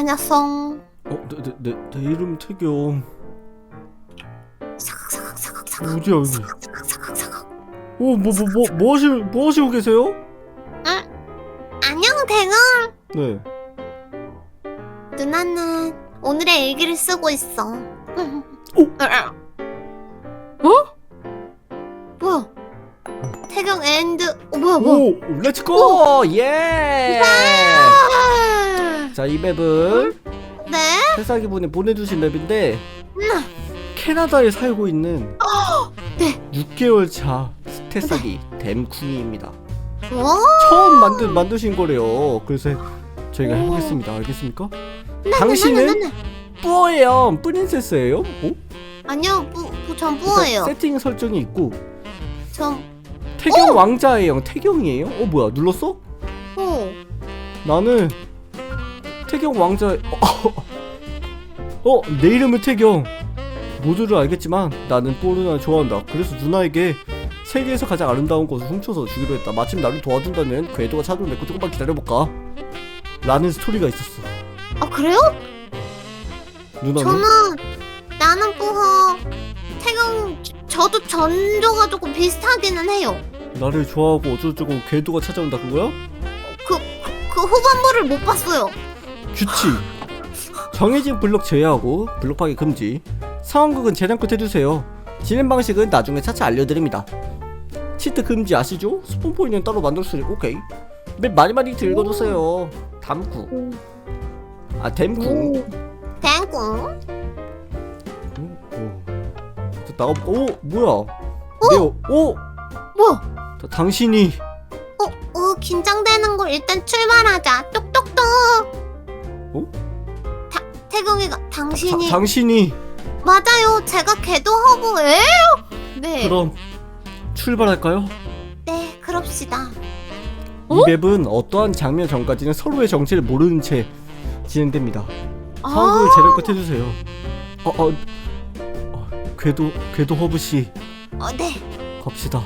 안녕성. 어, 내, 내, 내, 내 이름 태경. 사각 사각 사각 사각. 어디야 여기? 사각 사각 사각 사각. 오, 뭐, 뭐, 뭐, 뭐 하시, 뭐 하시고 계세요? 안녕 대금. 네. 누나는 오늘의 일기를 쓰고 있어. 오! 어? 뭐야? 태경 엔드. 어 뭐야 뭐야? 오, 렛츠고! 예! 아! 자, 이 맵은 네? 회사기분이 보내주신 맵인데, 음. 캐나다에 살고 있는 네. 6개월 차 스테사기 댐쿵이입니다. 어? 처음 만드, 만드신 거래요. 그래서 저희가 오. 해보겠습니다. 알겠습니까? 네, 당신은? 네, 네, 네. 뿌어예요. 프린세스예요? 오? 아니요, 뿌, 뿌, 전 뿌어예요. 세팅 설정이 있고, 전 태경 왕자예요. 태경이에요? 어, 뭐야? 눌렀어? 뿌. 나는 태경 왕자 어, 어, 내 이름은 태경 모두를 알겠지만 나는 뽀르나를 좋아한다 그래서 누나에게 세계에서 가장 아름다운 것을 훔쳐서 주기로 했다 마침 나를 도와준다면 궤도가 찾아오면 조금만 기다려볼까 라는 스토리가 있었어 아 그래요? 누나는? 저는 나는 뿌허. 태경 저도 전조가 조금 비슷하기는 해요. 나를 좋아하고 어쩌고저쩌고 궤도가 찾아온다 그거야? 그 후반부를 못 봤어요. 규칙. 정해진 블록 제외하고 블록 파기 금지. 상황극은 재량껏 해주세요. 진행 방식은 나중에 차차 알려드립니다. 치트 금지 아시죠? 스폰 포인트는 따로 만들 수 있고 오케이. 맵 많이 많이 들거두세요. 담구. 아 댐궁 땡꿍. 나가 오 뭐야? 네오 오! 뭐야? 다- 당신이. 어, 어 긴장되는 걸 일단 출발하자. 똑똑똑. 어? 타, 태경이가 다- 당신이 당신이 맞아요. 제가 걔도 허브예요. 네. 그럼 출발할까요? 네, 그럽시다. 이 맵은 어떠한 장면 전까지는 서로의 정체를 모르는 채 진행됩니다 상황극을 아, 재량껏 해주세요. 어, 어, 어, 궤도, 궤도 허브 씨 어, 네. 갑시다.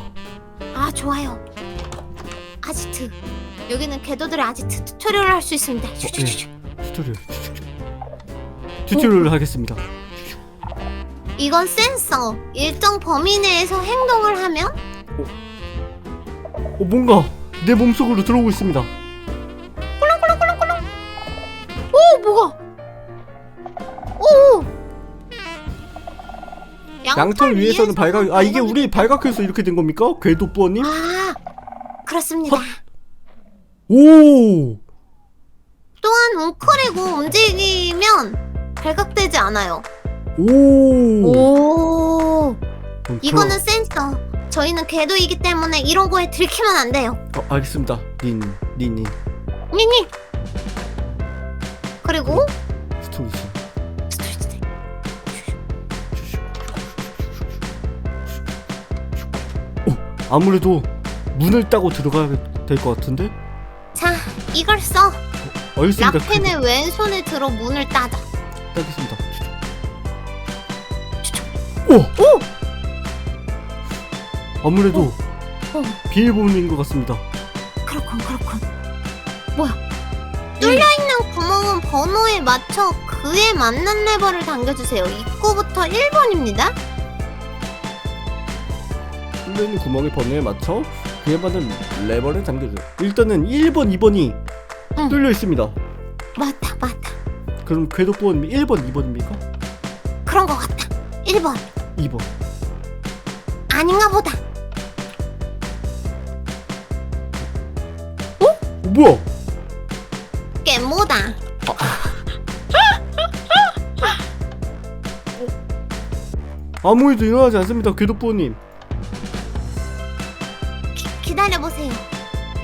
아, 좋아요. 아지트. 여기는 궤도들의 아지트 튜토리얼을 할수 있습니다. 네. 튜토리얼. 튜토리얼을 하겠습니다. 이건 센서. 일정 범위 내에서 행동을 하면 어, 뭔가 내 몸속으로 들어오고 있습니다. 오, 뭐가? 오! 양털 위에서는 발각, 아 이게 우리 발각해서 이렇게 된 겁니까? 궤도 뿌어님? 아, 그렇습니다. 오, 또한 웅크리고 움직이면 발각되지 않아요. 오. 오, 그럼 이거는 센서. 저희는 궤도이기 때문에 이런 거에 들키면 안 돼요. 어, 알겠습니다. 닌, 닌, 닌. 니니. 그리고 스토리지. 스토리지. 아무래도 문을 따고 들어가야 될 것 같은데? 자, 이걸 써. 알겠습니다. 라펜을 왼손에 들어 문을 따자. 따겠습니다. 오! 오! 아무래도 어. 비밀번호인 것 같습니다. 그렇군, 그렇군. 뭐야? 뚫려 있는 구멍은 번호에 맞춰 그에 맞는 레버를 당겨주세요. 입구부터 1번입니다. 뚫려있는 구멍의 번호에 맞춰 그에 맞는 레버를 당겨줘요. 일단은 1번, 2번이 응. 뚫려 있습니다. 맞다, 맞다. 그럼 궤도번 1번, 2번입니까? 그런 것 같다. 1번. 2번. 아닌가 보다. 어, 뭐야? 깨모다. 아무 일도 일어나지 않습니다. 궤도부님. 기, 기다려보세요.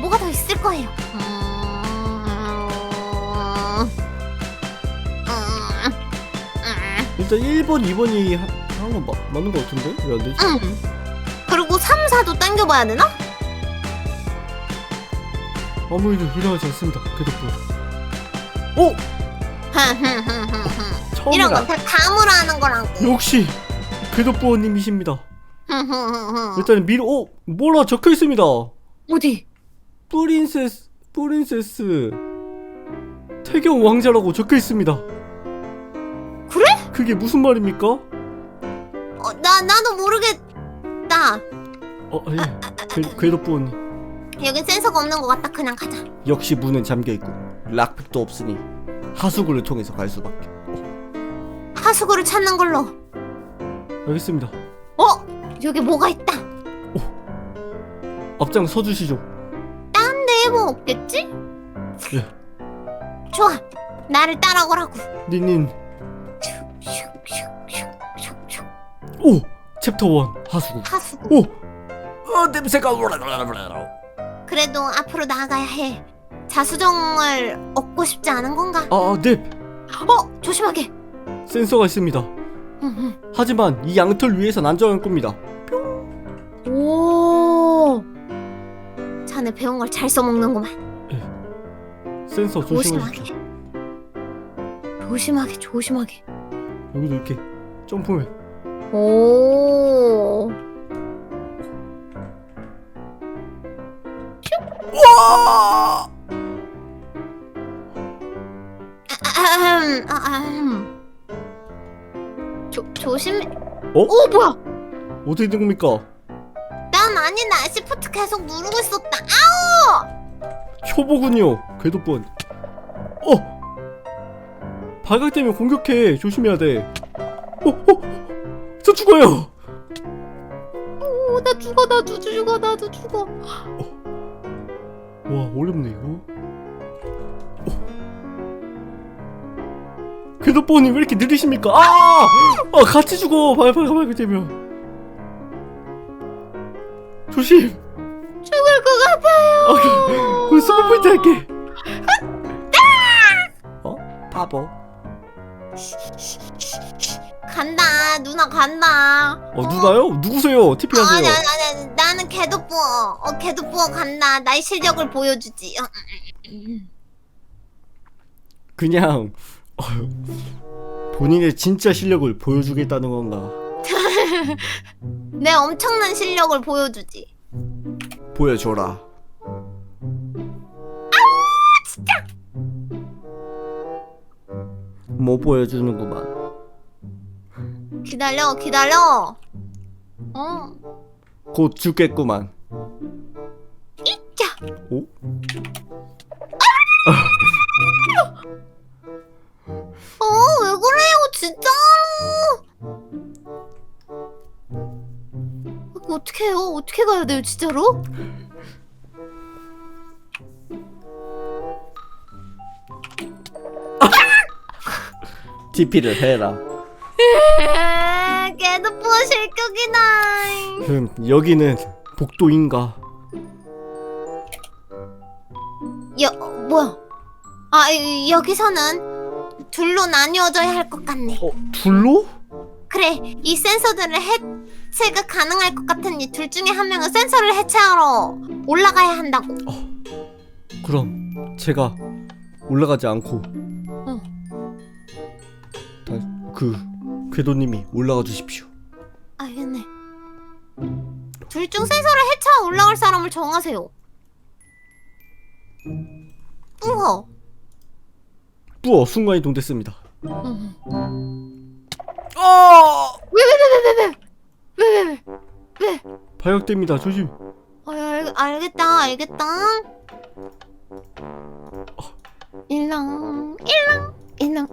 뭐가 더 있을 거예요. 음... 일단 1번, 2번이 한건 맞는 것 같은데? 왜 안 되지? 음. 그리고 3, 4도 당겨봐야 되나? 아무 일도 일어나지 않습니다. 궤도부. 오! 이런 처음이라. 건다 감으로 하는 거라고. 역시 궤도부님이십니다. 일단 미로 어 뭐라 적혀 있습니다. 어디? 프린세스 프린세스 태경 왕자라고 적혀 있습니다. 그게 무슨 말입니까? 어, 나 나도 모르겠다. 어, 예. 궤- 궤도 부모님. 여긴 센서가 없는 것 같다. 그냥 가자. 역시 문은 잠겨 있고 락픽도 없으니 하수구를 통해서 갈 수밖에. 하수구를 찾는 걸로. 알겠습니다. 어? 여기 뭐가 있다. 앞장 서 주시죠. 근데 뭐 없겠지? 예. 좋아. 나를 따라오라고. 니닌. 오! 챕터 1 하수구. 하수구. 오! 어 냄새가 그래도 앞으로 나아가야 해. 자수정을 얻고 싶지 않은 건가? 아, 네. 어, 조심하게. 센서가 있습니다. 응, 응. 하지만 이 양털 위에선 안전할 겁니다. 오. 자네 배운 걸 잘 써먹는구만. 센서 조심하게. 조심하게, 조심하게. 여기도 이렇게 점프해. 오. 와! 조, 조심. 어? 오, 뭐야? 어떻게 된 겁니까? 난 아니다. 시프트 계속 누르고 있었다. 초보군요. 궤도번. 어! 발각되면 공격해. 조심해야 돼. 어, 어! 저 죽어요. 오, 나 죽어, 나도 죽어, 나도 죽어. 와 어렵네 이거. 어. 궤도번이 왜 이렇게 느리십니까? 아! 아 같이 죽어. 발발 발각되면. 조심. 죽을 것 같아요. 아, 우리 스포 포인트 할게. 어? 바보. 간다, 누나 간다. 어 누나요? 누구세요? TP 어, 아니, 하세요. 아니, 아니, 나는 개도뿌어. 어, 개도뿌어 간다. 나의 실력을 보여주지. 어, 그냥 어, 본인의 진짜 실력을 보여주겠다는 건가? 내 엄청난 실력을 보여주지. 보여줘라. 못 보여주는구만. 기다려, 기다려. 어, 곧 죽겠구만. 자. 오? 어, 왜 그래요, 진짜? 이거 어떻게 해요? 어떻게 가야 돼요, 진짜로? TP를 해라. 개도뿌어 실격이다. 그럼 여기는 복도인가? 여, 어, 뭐야? 아, 이- 여기서는 둘로 나뉘어져야 할 것 같네. 어 둘로? 그래, 이 센서들을 해체가 가능할 것이둘 중에 한 명은 센서를 해체하러 올라가야 한다고. 그럼 제가 올라가지 않고 응. 다, 그 궤도님이 올라가 주십시오. 둘중 센서를 해체하고 올라갈 사람을 정하세요. 우와. 뿌어 순간 이동됐습니다. 응. 아! 왜왜왜왜왜왜 왜왜 왜? 발각됩니다. 조심. 아, 알, 알겠다, 알겠다. 일렁, 일렁, 일렁, 일렁,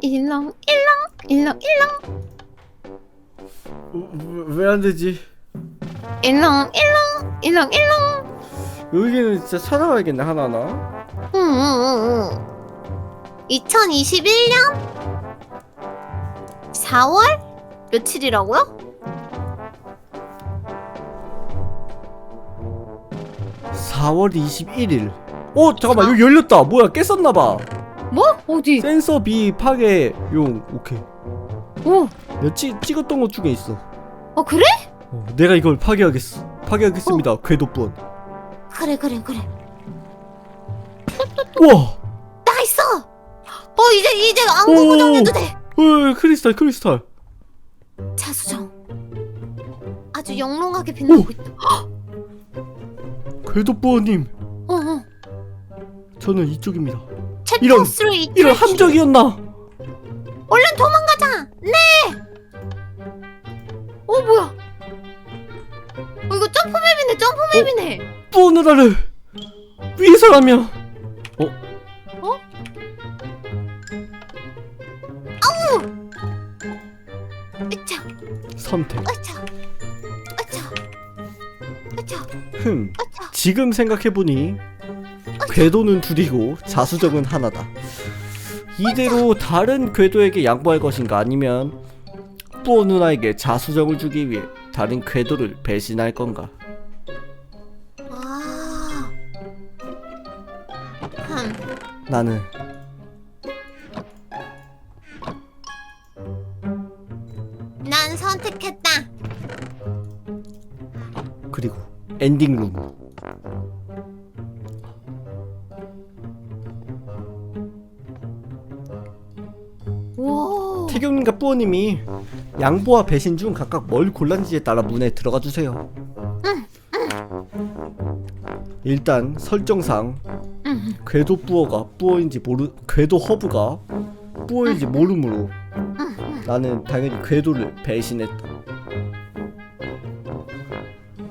일렁, 일렁, 일렁, 일렁, 왜 안 되지? 일렁, 일렁, 일렁, 일렁. 여기는 진짜 찾아가야겠네 하나하나. 응, 응, 응, 응. 2021년 4월 며칠이라고요? 4월 21일. 어 잠깐만 여기 열렸다. 뭐야 깼었나봐. 뭐? 어디? 센서 비 파괴 용 오케이. 오, 내가 찌, 찍었던 것 중에 있어. 어 그래? 어, 내가 이걸 파괴하겠어. 파괴하겠습니다. 궤도뿐. 그래, 그래, 그래. 우와. 나 있어. 어 이제 이제 안구 오. 고정해도 돼. 어, 크리스탈 크리스탈. 자수정. 아주 영롱하게 빛나고 있다. 궤도뿌어님. 어, 어. 저는 이쪽입니다. 이런 포스리 이런 함정이었나? 얼른 도망가자. 네. 어 뭐야? 어 점프맵이네 점프맵이네. 뿌어 누나를 위해서라면. 으차. 선택. 으차. 으차. 으차. 흠. 으차. 지금 생각해보니 궤도는 둘이고 자수정은 하나다. 이대로 다른 궤도에게 양보할 것인가? 아니면 뿌어 누나에게 자수정을 주기 위해 다른 궤도를 배신할 건가? 아. 흠. 나는 난 선택했다. 그리고 엔딩룸 오. 태경님과 뿌어님이 양보와 배신 중 각각 뭘 골랐는지에 따라 문에 들어가 주세요. 일단 설정상 음. 궤도 뿌어가 뿌어인지 모르 궤도 허브가 뿌어인지 모르므로 나는 당연히 궤도를 배신했다.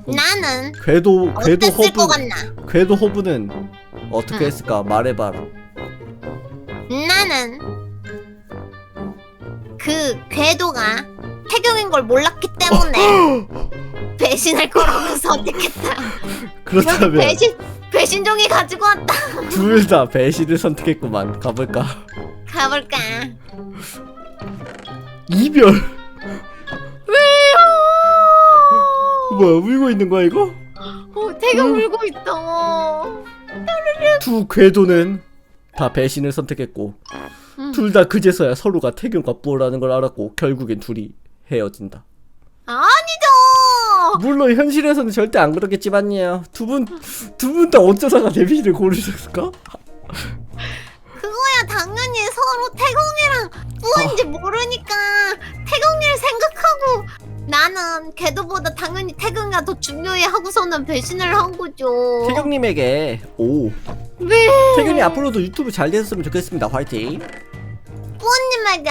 나는 궤도 궤도 어땠을 것 허브 같나? 궤도 허브는 어떻게 응. 했을까 말해봐라. 나는 그 궤도가 태경인 걸 몰랐기 때문에 배신할 거라고 선택했다. 그렇다면 배신 배신종이 가지고 왔다. 둘 다 배신을 선택했구만. 가볼까? 가볼까? 이별. 뭐야 울고 있는 거야 이거? 어, 태경 울고 있다. 두 궤도는 다 배신을 선택했고 음. 둘 다 그제서야 서로가 태경과 뿌어라는 걸 알았고 결국엔 둘이 헤어진다. 아니죠. 물론 현실에서는 절대 안 그러겠지만요. 두 분 두 분 다 어쩌다가 데뷔를 고르셨을까? 그거야 당연히 서로 태경이랑 뿌인지 모르니까 태경이를 생각하고 나는 걔도보다 당연히 태경이가 더 중요해 하고서는 배신을 한 거죠. 태경님에게 오 왜? 태경이 앞으로도 유튜브 잘 됐으면 좋겠습니다. 화이팅. 뿌님에게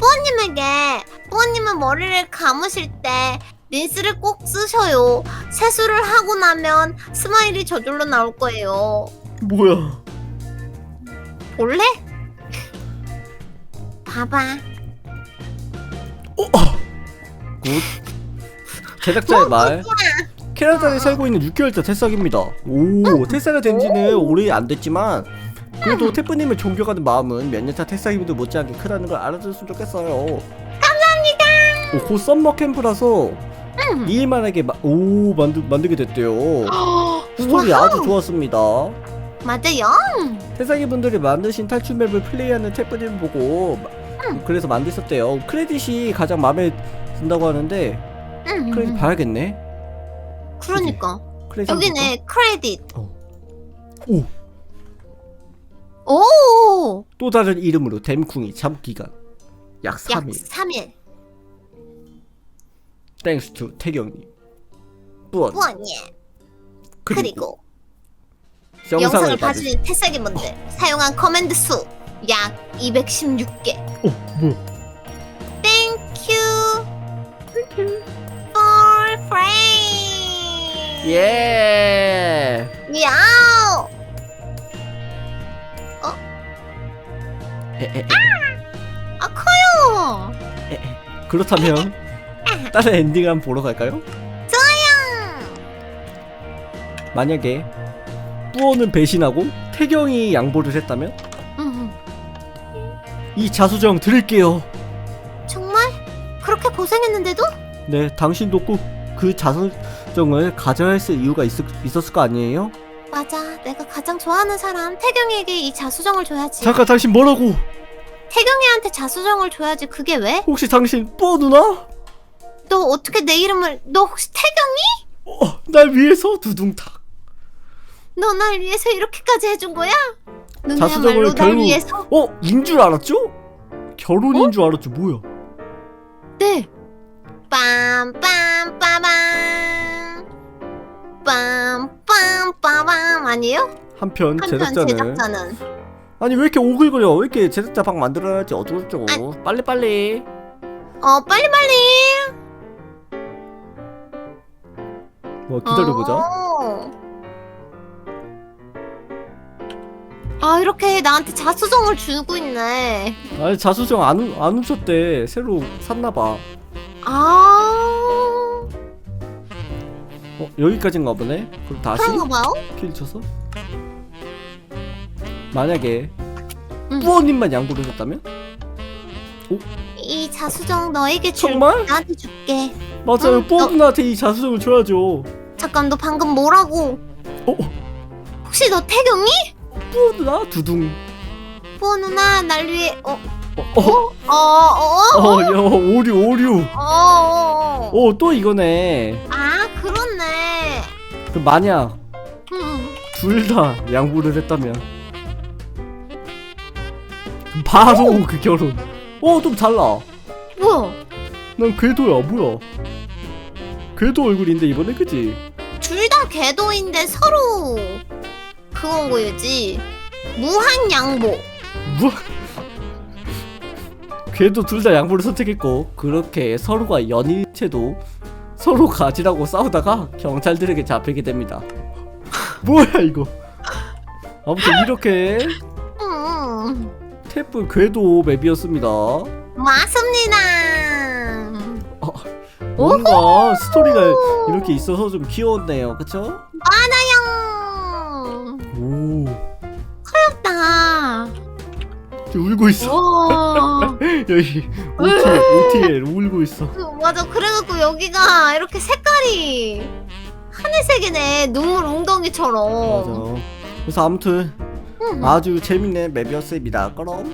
뿌님에게 뿌님은 머리를 감으실 때 린스를 꼭 쓰셔요. 세수를 하고 나면 스마일이 저절로 나올 거예요. 뭐야? 볼래? 봐봐. 굿. 제작자의 말. 뭐야? 캐나다에 살고 있는 6개월차 태싹입니다. 오, 태싹이 된 지는 오래 안 됐지만 그래도 태프님을 존경하는 마음은 몇 년차 태싹이도 못지않게 크다는 걸 알아줬으면 좋겠어요. 감사합니다. 오, 곧 썸머 캠프라서 니일만에게 마, 오 만들 만들게 됐대요. 스토리. 아주 좋았습니다. 맞아요. 태상이 분들이 만드신 탈출 맵을 플레이하는 태프님 보고 마- 그래서 만드셨대요. 크레딧이 가장 마음에 든다고 하는데 음, 크레딧 음. 봐야겠네. 그러니까 크레딧 여기네 크레딧. 오, 오. 또 다른 이름으로 댐쿵이 잠 기간 약 약 3일. 3일. 땡스 투 태경님. 뿌언. 뿌언니. 그리고, 그리고 영상을, 봐주신 태사기분들 사용한 커맨드 수 약 216개. 어, 뭐야? Thank you for. 예. 야 에, 에, 에, 아 커요. 에, 에. 그렇다면 다른 엔딩 한번 보러 갈까요? 좋아요. 만약에 뿌어는 배신하고 태경이 양보를 했다면 음, 이 자수정 드릴게요. 정말 그렇게 고생했는데도? 네, 당신도 꼭 그 자수정을 가져야 했을 이유가 있, 있었을 거 아니에요? 맞아. 내가 가장 좋아하는 사람 태경이에게 이 자수정을 줘야지. 잠깐 당신 뭐라고? 태경이한테 자수정을 줘야지. 그게 왜? 혹시 당신 뿌어 누나? 너 어떻게 내 이름을? 너 혹시 태경이? 어, 날 위해서 두둥탁. 너 날 위해서 이렇게까지 해준 거야? 자수정을 너야말로 날 결국- 위해서? 어, 인 줄 알았죠? 결혼인 줄 알았죠. 뭐야? 네. 빰빰빠밤. 빰빰빠밤 아니에요? 한편 한편 제작자는 제작자는 아니 왜 이렇게 오글거려? 왜 이렇게 제작자 방 만들어야지 어쩌고저쩌고. 아. 빨리 빨리. 어 빨리빨리 뭐 기다려보자. 어. 아 이렇게 나한테 자수성을 주고 있네 아니 자수정 안, 훔- 안 훔쳤대. 새로 샀나봐. 아 어 여기까지인가 보네. 그럼 다시 그런가 봐요? 킬 쳐서. 만약에 응. 부모님만 양보를 했다면? 이 자수정 너에게 줄 정말? 나한테 줄게 맞아요. 응, 누나한테 이 자수정을 줘야죠. 잠깐 너 방금 뭐라고 어? 혹시 너 태경이? 부모 누나 두둥. 부어 누나 날 위해 어? 어? 어? 어? 어? 어? 어, 야, 오류, 오류. 어? 어? 오, 또 이거네. 아 만약 음. 둘다 양보를 했다면 바로 그 결혼. 어, 좀 달라. 뭐야 난 궤도야, 뭐야? 궤도 얼굴인데 이번에 그지? 둘 다 궤도인데 서로 그건 거지 무한 양보 뭐? 궤도 둘 다 양보를 선택했고 그렇게 서로가 연일체도 서로 가지라고 싸우다가 경찰들에게 잡히게 됩니다. 뭐야 이거? 아무튼 이렇게 음. 태프 궤도 맵이었습니다. 맞습니다 뭔가 스토리가 이렇게 있어서 좀 귀여웠네요, 그쵸? 하나양 오, 나 지금 울고 있어. 와 여기 OTL, OTL 울고 있어. 그, 맞아 그래갖고 여기가 이렇게 색깔이 하늘색이네 눈물 웅덩이처럼 맞아. 그래서 아무튼 음. 아주 재밌는 맵이었습니다. 그럼